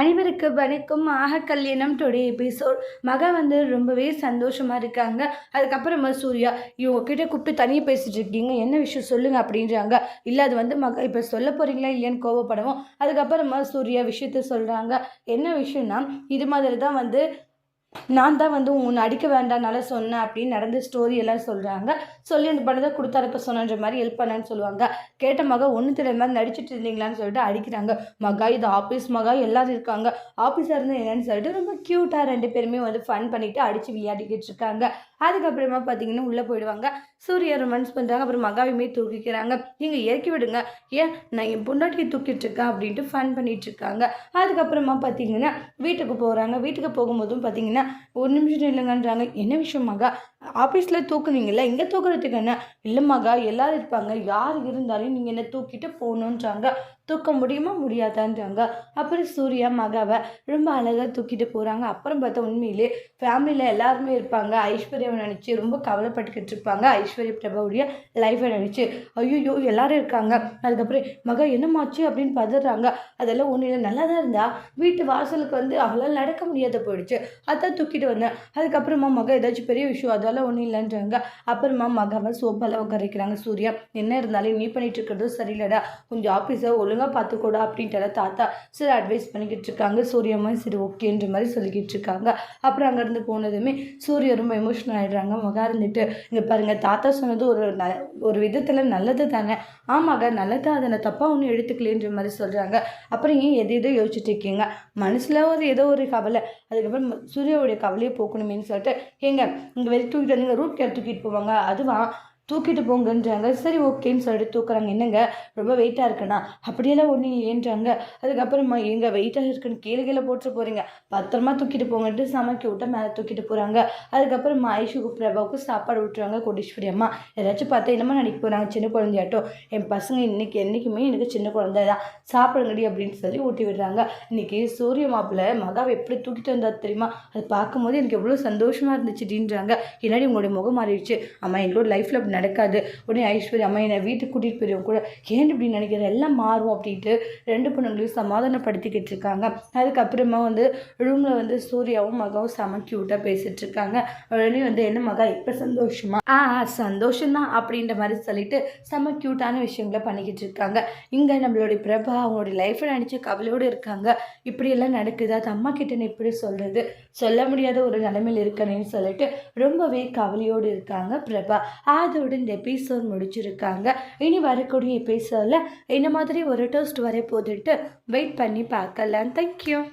அனைவருக்கு வணக்கம். ஆக கல்யாணம் டுடே எபிசோட் மக வந்து ரொம்பவே சந்தோஷமாக இருக்காங்க. அதுக்கப்புறமா சூர்யா இவங்க கிட்டே கூப்பிட்டு தனியாக பேசிட்டு இருக்கீங்க. என்ன விஷயம் சொல்லுங்கள் அப்படின்றாங்க. இல்லை அது வந்து மக இப்போ சொல்ல போகிறீங்களா இல்லையான்னு கோவப்படவும். அதுக்கப்புறமா சூர்யா விஷயத்த சொல்கிறாங்க என்ன விஷயம்னா இது மாதிரி தான் வந்து நான் தான் வந்து உன்னை அடிக்க வேண்டாம்னால சொன்னேன் அப்படின்னு நடந்த ஸ்டோரி எல்லாம் சொல்கிறாங்க சொல்லி அந்த பணத்தை கொடுத்தாரப்ப சொன்னன்ற மாதிரி ஹெல்ப் பண்ணேன்னு சொல்லுவாங்க. கேட்ட மகா ஒன்று தெரியாத மாதிரி நடிச்சிட்டு இருந்தீங்களான்னு சொல்லிட்டு அடிக்கிறாங்க. மகா இது ஆஃபீஸ் மகா எல்லாரும் இருக்காங்க. ஆஃபீஸாக இருந்தால் என்னன்னு சொல்லிட்டு ரொம்ப க்யூட்டாக ரெண்டு பேருமே வந்து ஃபன் பண்ணிவிட்டு அடித்து விளையாடிக்கிட்டு இருக்காங்க. அதுக்கப்புறமா பார்த்தீங்கன்னா உள்ளே போயிடுவாங்க. சூர்யா ரொமான்ஸ் பண்ணுறாங்க அப்புறம் மகாவையுமே தூக்கிக்கிறாங்க. நீங்கள் இறக்கி விடுங்க. ஏன்? நான் என் பொண்டாட்டியை தூக்கிட்டு இருக்கேன் அப்படின்ட்டு ஃபன் பண்ணிகிட்டு இருக்காங்க. அதுக்கப்புறமா பார்த்தீங்கன்னா வீட்டுக்கு போகிறாங்க வீட்டுக்கு போகும்போதும் பார்த்தீங்கன்னா அப்படின்னா ஒரு நிமிஷம் இல்லைங்கன்றாங்க. என்ன விஷயம் மகா? ஆஃபீஸில் தூக்குனீங்கல்ல இங்கே தூக்குறதுக்கு என்ன? இல்லை மகா எல்லோரும் இருப்பாங்க. யார் இருந்தாலும் நீங்கள் என்ன தூக்கிட்டு போகணுன்றாங்க தூக்க முடியுமா? முடியாதான்றாங்க. அப்புறம் சூர்யா மகாவை ரொம்ப அழகாக தூக்கிட்டு போகிறாங்க அப்புறம் பார்த்தா உண்மையிலே ஃபேமிலியில் எல்லாருமே இருப்பாங்க. ஐஸ்வர்யாவை நினச்சி ரொம்ப கவலைப்பட்டுக்கிட்டு இருப்பாங்க. ஐஸ்வர்யா பிரபாவுடைய லைஃப்பை நினச்சி ஐயோ எல்லாரும் இருக்காங்க. அதுக்கப்புறம் மகா என்னமாச்சு? அப்படின்னு பதறாங்க. அதெல்லாம் ஒன்றும் இல்லை. நல்லா தான் இருந்தா வீட்டு வாசலுக்கு வந்து அவளால் நடக்க முடியாத போயிடுச்சு. அதான் தூக்கிட்டு வந்தேன். அதுக்கப்புறமா மகா ஏதாச்சும் பெரிய விஷயம் அதெல்லாம் ஒன்றும் இல்லைன்றாங்க. அப்புறமா மகாவை சோப்பால் உட்காரிக்கிறாங்க சூர்யா என்ன இருந்தாலும் நீ பண்ணிட்டு இருக்கிறது சரியில்லடா. கொஞ்சம் ஆஃபீஸை ஒழுங்காக பார்த்துக்கூடா அப்படின்ட்டு தாத்தா. சரி அட்வைஸ் பண்ணிக்கிட்டு இருக்காங்க. சூரியம்மா சரி ஓகேன்ற மாதிரி சொல்லிக்கிட்டு இருக்காங்க. அப்புறம் அங்கேருந்து போனதுமே சூர்யா ரொம்ப எமோஷனல் ஆகிடுறாங்க மகா இருந்துட்டு இங்கே பாருங்கள் தாத்தா சொன்னது ஒரு ந ஒரு விதத்தில் நல்லது தானே. ஆமாங்க நல்லது அதை நான் தப்பாக ஒன்றும் எடுத்துக்கலேன்ற மாதிரி சொல்கிறாங்க அப்புறம் ஏன் எது எதோ யோசிச்சுட்டு இருக்கீங்க? மனசில் ஒரு ஏதோ ஒரு கவலை. அதுக்கப்புறம் சூர்யாவுடைய கவலையை போக்கணுமேன்னு சொல்லிட்டு ஏங்க இங்கே வரைக்கும் தூக்கிட்டு வந்தீங்க ரூட் கேர் தூக்கிட்டு போவாங்க. அதுவா தூக்கிட்டு போங்கன்றாங்க. சரி ஓகேன்னு சொல்லிட்டு தூக்குறாங்க. என்னங்க? ரொம்ப வெயிட்டாக இருக்குண்ணா அப்படியெல்லாம் ஒன்றும் இல்லைன்றாங்க அதுக்கப்புறமா எங்கே வெயிட்டாக இருக்குன்னு கீழே கீழே போட்டு போகிறீங்க பத்திரமா தூக்கிட்டு போங்கன்ட்டு சமைக்க விட்டா மேலே தூக்கிட்டு போகிறாங்க அதுக்கப்புறமா ஐஷுக்கு பிரபாவுக்கு சாப்பாடு விட்டுறாங்க கோடீஸ்வரி அம்மா. ஏதாச்சும் பார்த்தா என்னமா நடிக்க போகிறாங்க சின்ன குழந்தையாட்டும். என் பசங்க இன்றைக்கி என்றைக்குமே எனக்கு சின்ன குழந்தை தான் சாப்பிடுங்கடி அப்படின்னு சொல்லி ஊட்டி விடுறாங்க. இன்னைக்கு சூரிய மாப்பிள்ளை மகாவை எப்படி தூக்கிட்டு வந்தா தெரியுமா? அது பார்க்கும்போது எனக்கு எவ்வளோ சந்தோஷமாக இருந்துச்சுடின்றாங்க இல்லாடி உங்களுடைய முகம் மாறிடுச்சு. அம்மா எங்களோட லைஃப்பில் அப்படி நடக்காது. உடனே ஐஸ்வர்யா அம்மா என்னை வீட்டுக்கு கூட்டிகிட்டு போயிடுவோம் கூட. ஏன் இப்படி நினைக்கிற? எல்லாம் மாறும் அப்படின்ட்டு ரெண்டு பொண்ணுங்களையும் சமாதானப்படுத்திக்கிட்டு இருக்காங்க. அதுக்கப்புறமா வந்து ரூமில் வந்து சூர்யாவும் மகாவும் செம க்யூட்டாக பேசிகிட்டு இருக்காங்க. உடனே வந்து என்ன மகா இப்போ சந்தோஷமா? ஆ சந்தோஷம்தான் அப்படின்ற மாதிரி சொல்லிட்டு செம க்யூட்டான விஷயங்களை பண்ணிக்கிட்டு இருக்காங்க. இங்கே நம்மளுடைய பிரபா அவங்களுடைய லைஃப்பை நினச்சி கவலையோடு இருக்காங்க. இப்படியெல்லாம் நடக்குது. அது அம்மா கிட்ட எப்படி சொல்கிறது சொல்ல முடியாத ஒரு நிலைமையில் இருக்கணும்னு சொல்லிட்டு ரொம்பவே கவலையோடு இருக்காங்க பிரபா. அதோட இந்த எபிசோட் முடிச்சிருக்காங்க. இனி வரக்கூடிய எபிசோடில் இந்த மாதிரி ஒரு டோஸ்ட் வர போதுட்டு வெயிட் பண்ணி பார்க்கலாம். தேங்க்யூ